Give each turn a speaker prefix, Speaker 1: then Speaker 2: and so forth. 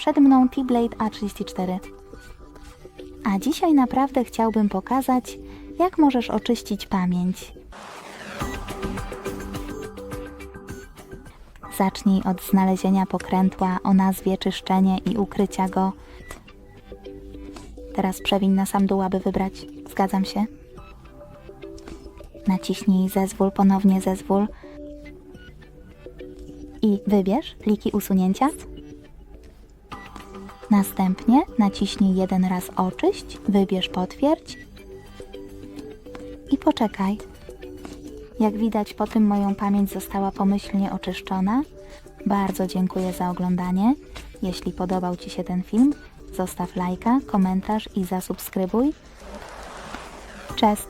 Speaker 1: przed mną T-Blade A34. A dzisiaj naprawdę chciałbym pokazać, jak możesz oczyścić pamięć. Zacznij od znalezienia pokrętła o nazwie czyszczenie i ukrycia go. Teraz przewiń na sam dół, aby wybrać. Zgadzam się. Naciśnij zezwól, ponownie zezwól. I wybierz pliki usunięcia. Następnie naciśnij jeden raz oczyść, wybierz potwierdź i poczekaj. Jak widać po tym moją pamięć została pomyślnie oczyszczona. Bardzo dziękuję za oglądanie. Jeśli podobał Ci się ten film, zostaw lajka, komentarz i zasubskrybuj. Cześć!